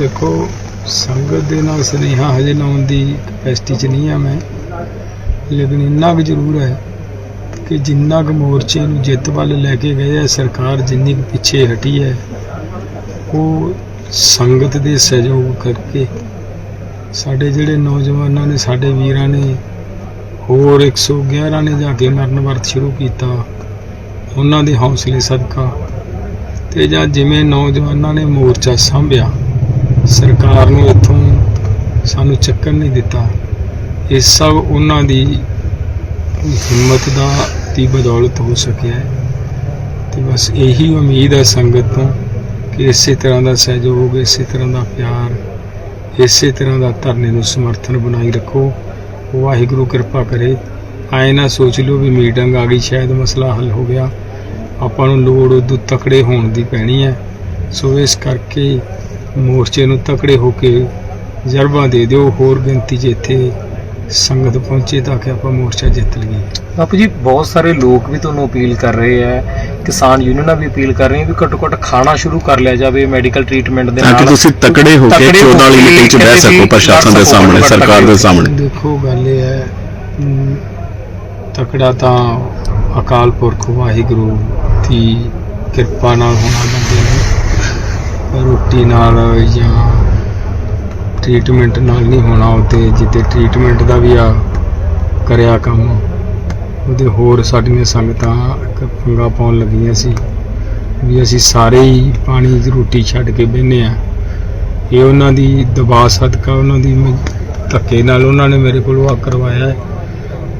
ਦੇਖੋ, ਸੰਗਤ ਦੇ ਨਾਲ ਸੁਨੇਹਾ ਹਜੇ ਲਾਉਣ ਦੀ ਕਪੈਸਿਟੀ 'ਚ ਨਹੀਂ ਆ ਮੈਂ। ਲੇਕਿਨ ਇੰਨਾ ਕੁ ਜ਼ਰੂਰ ਹੈ ਕਿ ਜਿੰਨਾ ਕੁ ਮੋਰਚੇ ਨੂੰ ਜਿੱਤ ਵੱਲ ਲੈ ਕੇ ਗਏ ਆ ਸਰਕਾਰ ਜਿੰਨੀ ਕੁ ਪਿੱਛੇ ਹਟੀ ਹੈ, ਉਹ ਸੰਗਤ ਦੇ ਸਹਿਯੋਗ ਕਰਕੇ ਸਾਡੇ ਜਿਹੜੇ ਨੌਜਵਾਨਾਂ ਨੇ, ਸਾਡੇ ਵੀਰਾਂ ਨੇ, ਹੋਰ 111 ਨੇ ਜਾ ਕੇ ਮਰਨ ਵਰਤ ਸ਼ੁਰੂ ਕੀਤਾ, ਉਹਨਾਂ ਦੇ ਹੌਸਲੇ ਸਦਕਾ ਤੇ ਜਾਂ ਜਿਵੇਂ ਨੌਜਵਾਨਾਂ ਨੇ ਮੋਰਚਾ ਸੰਭਿਆ ਸਰਕਾਰ ਨੂੰ ਇੱਥੋਂ ਸਾਨੂੰ ਚੱਕਰ ਨਹੀਂ ਦਿੱਤਾ। ਇਹ ਸਭ ਉਹਨਾਂ ਦੀ ਹਿੰਮਤ ਦਾ ਦੀ ਬਦੌਲਤ ਹੋ ਸਕਿਆ ਹੈ। ਤੇ ਬਸ ਇਹੀ ਉਮੀਦ ਹੈ ਸੰਗਤ ਤੋਂ ਕਿ ਇਸੇ ਤਰ੍ਹਾਂ ਦਾ ਸਹਿਯੋਗ, ਇਸੇ ਤਰ੍ਹਾਂ ਦਾ ਪਿਆਰ, ਇਸੇ ਤਰ੍ਹਾਂ ਦਾ ਧਰਨੇ ਨੂੰ ਸਮਰਥਨ ਬਣਾਈ ਰੱਖੋ। ਵਾਹਿਗੁਰੂ ਕਿਰਪਾ ਕਰੇ। ਆਏ ਨਾ ਸੋਚ ਲਿਓ ਵੀ ਮੀਟਿੰਗ ਆ ਗਈ, ਸ਼ਾਇਦ ਮਸਲਾ ਹੱਲ ਹੋ ਗਿਆ। ਆਪਾਂ ਨੂੰ ਲੋੜ ਉਦੋਂ ਤਕੜੇ ਹੋਣ ਦੀ ਪੈਣੀ ਹੈ। ਸੋ ਇਸ ਕਰਕੇ ਮੋਰਚੇ ਨੂੰ ਤਕੜੇ ਹੋ ਕੇ ਜਰਬਾ ਦੇ ਦਿਓ ਹੋਰ ਗਿਣਤੀ 'ਚ ਇੱਥੇ ਸੰਗਤ ਪਹੁੰਚੇ ਤਾਂ ਕਿ ਆਪਾਂ ਮੋਰਚਾ ਜਿੱਤ ਲਈਏ ਬਾਪੂ ਜੀ ਬਹੁਤ ਸਾਰੇ ਲੋਕ ਵੀ ਤੁਹਾਨੂੰ ਅਪੀਲ ਕਰ ਰਹੇ ਆ ਕਿਸਾਨ ਯੂਨੀਅਨਾਂ ਵੀ ਅਪੀਲ ਕਰ ਰਹੀਆਂ ਵੀ ਘੱਟੋ ਘੱਟ ਖਾਣਾ ਸ਼ੁਰੂ ਕਰ ਲਿਆ ਜਾਵੇ ਮੈਡੀਕਲ ਟ੍ਰੀਟਮੈਂਟ ਦੇ ਤਾਂ ਕਿ ਨਾਲ ਤੁਸੀਂ ਤਕੜੇ ਹੋ ਕੇ ਤਕੜੇ ਹੋ 14 ਵਾਲੀ ਕੇ ਮੀਟਿੰਗ 'ਚ ਬਹਿ ਸਕੋ ਪ੍ਰਸ਼ਾਸਨ ਦੇ ਸਾਹਮਣੇ ਸਰਕਾਰ ਦੇ। ਸਾਹਮਣੇ ਦੇਖੋ ਗੱਲ ਇਹ ਹੈ ਤਕੜਾ ਤਾਂ ਅਕਾਲ ਪੁਰਖ ਵਾਹਿਗੁਰੂ ਦੀ ਕਿਰਪਾ ਨਾਲ ਹੋਣਾ ਰੋਟੀ ਨਾਲ ਜਾਂ ਟ੍ਰੀਟਮੈਂਟ ਨਾਲ ਨਹੀਂ ਹੋਣਾ ਉਹ ਤੇ ਜਿੱਤੇ ਟ੍ਰੀਟਮੈਂਟ ਦਾ ਵੀ ਆ ਕਰਿਆ ਕੰਮ, ਉਹਦੇ ਹੋਰ ਸਾਡੀਆਂ ਸੰਗਤਾਂ ਇੱਕ ਪੰਗਾ ਪਾਉਣ ਲੱਗੀਆਂ ਸੀ ਵੀ ਅਸੀਂ ਸਾਰੇ ਹੀ ਪਾਣੀ ਦੀ ਰੋਟੀ ਛੱਡ ਕੇ ਬਹਿੰਦੇ ਆ ਇਹ ਉਹਨਾਂ ਦੀ ਦਬਾਅ ਸਦਕਾ, ਉਹਨਾਂ ਦੀ ਮ- ਧੱਕੇ ਨਾਲ ਉਹਨਾਂ ਨੇ ਮੇਰੇ ਕੋਲ ਆ ਕਰਵਾਇਆ। ਹੈ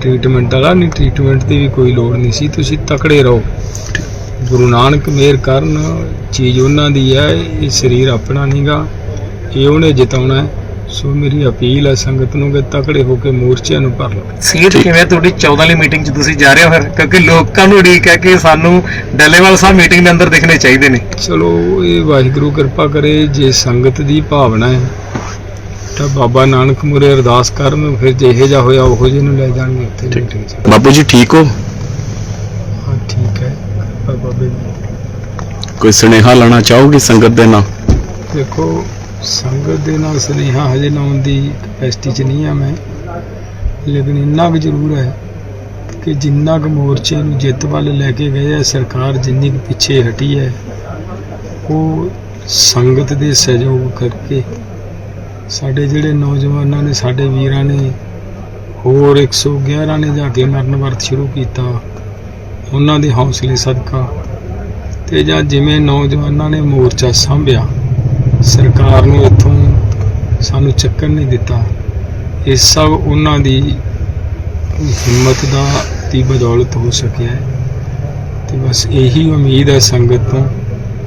ਟ੍ਰੀਟਮੈਂਟ ਵਾਲਾ, ਨਹੀਂ ਟ੍ਰੀਟਮੈਂਟ ਦੀ ਵੀ ਕੋਈ ਲੋੜ ਨਹੀਂ ਸੀ, ਤੁਸੀਂ ਤਕੜੇ ਰਹੋ। ਗੁਰੂ ਨਾਨਕ ਮਿਹਰ ਕਰਨ ਚੀਜ਼ ਉਹਨਾਂ ਦੀ ਹੈ ਇਹ ਸਰੀਰ ਆਪਣਾ ਨਹੀਂਗਾ ਇਹ ਉਹਨੇ ਜਿਤਾਉਣਾ ਸੋ ਮੇਰੀ ਅਪੀਲ ਹੈ ਸੰਗਤ ਨੂੰ ਕਿ ਤਕੜੇ ਹੋ ਕੇ ਮੋਰਚਿਆਂ ਨੂੰ ਭਰ ਲਓ। ਸੀਟ। ਕਿਵੇਂ ਤੁਹਾਡੀ? 14 ਵਾਲੀ ਮੀਟਿੰਗ 'ਚ ਤੁਸੀਂ ਜਾ ਰਹੇ ਹੋ ਫਿਰ? ਕਿਉਂਕਿ ਲੋਕਾਂ ਨੂੰ ਉਡੀਕ ਹੈ ਕਿ ਸਾਨੂੰ ਡੱਲੇਵਾਲ ਸਾਹਿਬ ਮੀਟਿੰਗ ਦੇ ਅੰਦਰ ਦਿਖਣੇ ਚਾਹੀਦੇ ਨੇ। ਚਲੋ ਇਹ ਵਾਹਿਗੁਰੂ ਕਿਰਪਾ ਕਰੇ ਜੇ ਸੰਗਤ ਦੀ ਭਾਵਨਾ ਹੈ ਤਾਂ ਬਾਬਾ ਨਾਨਕ ਮੁਰੇ ਅਰਦਾਸ ਕਰਨ ਫਿਰ ਜਿਹੇ ਜਾ ਹੋਇਆ ਉਹੋ ਜਿਹੇ ਨੂੰ ਲੈ ਜਾਣਗੇ ਉੱਥੇ। ਮੀਟਿੰਗ 'ਚ। ਬਾਪੂ ਜੀ ਠੀਕ ਹੈ? ਕਿਰਪਾ ਬਾਬੇ ਦੀ ਕੋਈ ਸੁਨੇਹਾ ਲਾਣਾ ਚਾਹੋਗੇ ਸੰਗਤ ਦੇ ਨਾਲ? ਦੇਖੋ ਸੰਗਤ ਦੇ ਨਾਲ ਸੁਨੇਹਾ ਹਜੇ ਲਾਉਣ ਦੀ ਕਪੈਸਿਟੀ 'ਚ ਨਹੀਂ ਆ ਮੈਂ। ਲੇਕਿਨ ਇੰਨਾ ਕੁ ਜ਼ਰੂਰ ਹੈ ਕਿ ਜਿੰਨਾ ਕੁ ਮੋਰਚੇ ਨੂੰ ਜਿੱਤ ਵੱਲ ਲੈ ਕੇ ਗਏ ਆ ਸਰਕਾਰ ਜਿੰਨੀ ਕੁ ਪਿੱਛੇ ਹਟੀ ਹੈ ਉਹ ਸੰਗਤ ਦੇ ਸਹਿਯੋਗ ਕਰਕੇ ਸਾਡੇ ਜਿਹੜੇ ਨੌਜਵਾਨਾਂ ਨੇ ਸਾਡੇ ਵੀਰਾਂ ਨੇ ਹੋਰ 111 ਨੇ ਜਾ ਕੇ ਮਰਨ ਵਰਤ ਸ਼ੁਰੂ ਕੀਤਾ। ਉਹਨਾਂ ਦੇ ਹੌਸਲੇ ਸਦਕਾ ਤੇ ਜਾਂ ਜਿਵੇਂ ਨੌਜਵਾਨਾਂ ਨੇ ਮੋਰਚਾ ਸੰਭਿਆ, ਸਰਕਾਰ ਨੂੰ ਇੱਥੋਂ ਸਾਨੂੰ ਚੱਕਰ ਨਹੀਂ ਦਿੱਤਾ। ਇਹ ਸਭ ਉਹਨਾਂ ਦੀ ਹਿੰਮਤ ਦਾ ਦੀ ਬਦੌਲਤ ਹੋ ਸਕਿਆ ਹੈ। ਤੇ ਬਸ ਇਹੀ ਉਮੀਦ ਹੈ ਸੰਗਤ ਤੋਂ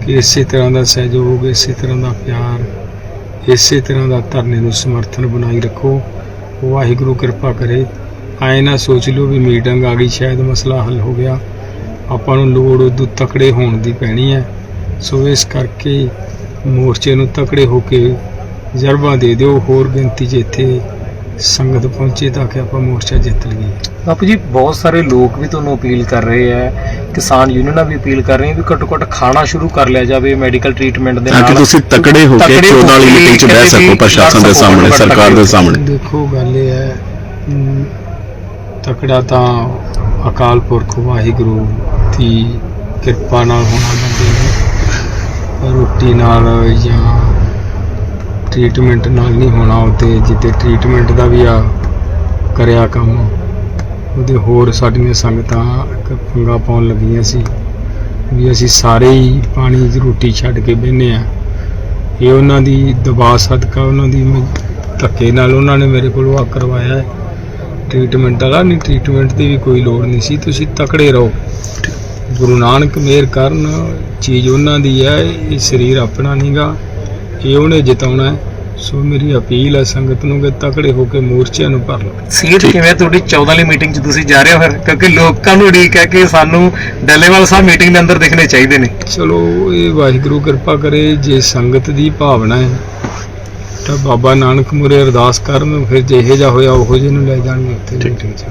ਕਿ ਇਸੇ ਤਰ੍ਹਾਂ ਦਾ ਸਹਿਯੋਗ, ਇਸੇ ਤਰ੍ਹਾਂ ਦਾ ਪਿਆਰ, ਇਸੇ ਤਰ੍ਹਾਂ ਦਾ ਧਰਨੇ ਨੂੰ ਸਮਰਥਨ ਬਣਾਈ ਰੱਖੋ। ਵਾਹਿਗੁਰੂ ਕਿਰਪਾ ਕਰੇ। ਆਏ ਨਾ ਸੋਚ ਲਿਓ ਵੀ ਮੀਟਿੰਗ ਆ ਗਈ, ਸ਼ਾਇਦ ਮਸਲਾ ਹੱਲ ਹੋ ਗਿਆ। ਆਪਾਂ ਨੂੰ ਲੋੜ ਉਦੋਂ ਤਕੜੇ ਹੋਣ ਦੀ ਪੈਣੀ ਹੈ। ਸੋ ਇਸ ਕਰਕੇ ਮੋਰਚੇ ਨੂੰ ਤਕੜੇ ਹੋ ਕੇ ਜਰਬਾ ਦੇ ਦਿਓ ਹੋਰ ਗਿਣਤੀ 'ਚ ਇੱਥੇ ਸੰਗਤ ਪਹੁੰਚੇ ਤਾਂ ਕਿ ਆਪਾਂ ਮੋਰਚਾ ਜਿੱਤ ਲਈਏ। ਬਾਪੂ ਜੀ ਬਹੁਤ ਸਾਰੇ ਲੋਕ ਵੀ ਤੁਹਾਨੂੰ ਅਪੀਲ ਕਰ ਰਹੇ ਆ ਕਿਸਾਨ ਯੂਨੀਅਨਾਂ ਵੀ ਅਪੀਲ ਕਰ ਰਹੀਆਂ ਵੀ ਘੱਟੋ ਘੱਟ ਖਾਣਾ ਸ਼ੁਰੂ ਕਰ ਲਿਆ ਜਾਵੇ ਮੈਡੀਕਲ ਟ੍ਰੀਟਮੈਂਟ ਦੇ ਤਾਂ ਨਾਲ। ਕਿ ਤੁਸੀਂ ਤਕੜੇ ਹੋ ਕੇ ਤਕੜੇ 14 ਵਾਲੀ ਮੀਟਿੰਗ 'ਚ ਬਹਿ ਸਕੋ ਪ੍ਰਸ਼ਾਸਨ ਦੇ ਸਾਹਮਣੇ ਸਰਕਾਰ ਦੇ। ਸਾਹਮਣੇ। ਦੇਖੋ ਗੱਲ ਇਹ ਹੈ ਤਕੜਾ ਤਾਂ ਅਕਾਲ ਪੁਰਖ ਵਾਹਿਗੁਰੂ ਦੀ ਕਿਰਪਾ ਨਾਲ ਹੋਣਾ ਬੰਦੇ ਨੂੰ। ਰੋਟੀ ਨਾਲ ਜਾਂ ਟ੍ਰੀਟਮੈਂਟ ਨਾਲ ਨਹੀਂ ਹੋਣਾ ਉਹ ਤੇ ਜਿੱਤੇ ਟ੍ਰੀਟਮੈਂਟ ਦਾ ਵੀ ਆ ਕਰਿਆ ਕੰਮ। ਉਹਦੇ ਹੋਰ ਸਾਡੀਆਂ ਸੰਗਤਾਂ ਇੱਕ ਪੰਗਾ ਪਾਉਣ ਲੱਗੀਆਂ ਸੀ ਵੀ ਅਸੀਂ ਸਾਰੇ ਹੀ ਪਾਣੀ ਦੀ ਰੋਟੀ ਛੱਡ ਕੇ ਬਹਿੰਦੇ ਆ ਇਹ ਉਹਨਾਂ ਦੀ ਦਬਾਅ ਸਦਕਾ, ਉਹਨਾਂ ਦੀ ਧੱਕੇ ਨਾਲ ਉਹਨਾਂ ਨੇ ਮੇਰੇ ਕੋਲੋਂ ਆ ਕਰਵਾਇਆ। ਹੈ ਟ੍ਰੀਟਮੈਂਟ ਵਾਲਾ, ਨਹੀਂ ਟ੍ਰੀਟਮੈਂਟ ਦੀ ਵੀ ਕੋਈ ਲੋੜ ਨਹੀਂ ਸੀ, ਤੁਸੀਂ ਤਕੜੇ ਰਹੋ। ਗੁਰੂ ਨਾਨਕ ਮਿਹਰ ਕਰਨ ਚੀਜ਼ ਉਹਨਾਂ ਦੀ ਹੈ ਇਹ ਸਰੀਰ ਆਪਣਾ ਨਹੀਂਗਾ ਇਹ ਉਹਨੇ ਜਿਤਾਉਣਾ ਹੈ ਸੋ ਮੇਰੀ ਅਪੀਲ ਹੈ ਸੰਗਤ ਨੂੰ ਕਿ ਤਕੜੇ ਹੋ ਕੇ ਮੋਰਚਿਆਂ ਨੂੰ ਭਰ ਲਓ ਸੀਟ। ਕਿਵੇਂ ਤੁਹਾਡੀ 14 ਵਾਲੀ ਮੀਟਿੰਗ 'ਚ ਤੁਸੀਂ ਜਾ ਰਹੇ ਹੋ ਫਿਰ ਕਿਉਂਕਿ ਲੋਕਾਂ ਨੂੰ ਉਡੀਕ ਹੈ ਕਿ ਸਾਨੂੰ ਡੱਲੇਵਾਲ ਸਾਹਿਬ ਮੀਟਿੰਗ ਦੇ ਅੰਦਰ ਦਿਖਣੇ ਚਾਹੀਦੇ ਨੇ ਚਲੋ ਇਹ ਵਾਹਿਗੁਰੂ ਕਿਰਪਾ ਕਰੇ ਜੇ ਸੰਗਤ ਦੀ ਭਾਵਨਾ ਹੈ ਤਾਂ ਬਾਬਾ ਨਾਨਕ ਮੁਰੇ ਅਰਦਾਸ ਕਰਨ ਫਿਰ ਜਿਹੇ ਜਾ ਹੋਇਆ ਉਹੋ ਜਿਹੇ ਨੂੰ ਲੈ ਜਾਣਗੇ ਉੱਥੇ ਠੀਕ। ਮੀਟਿੰਗ 'ਚ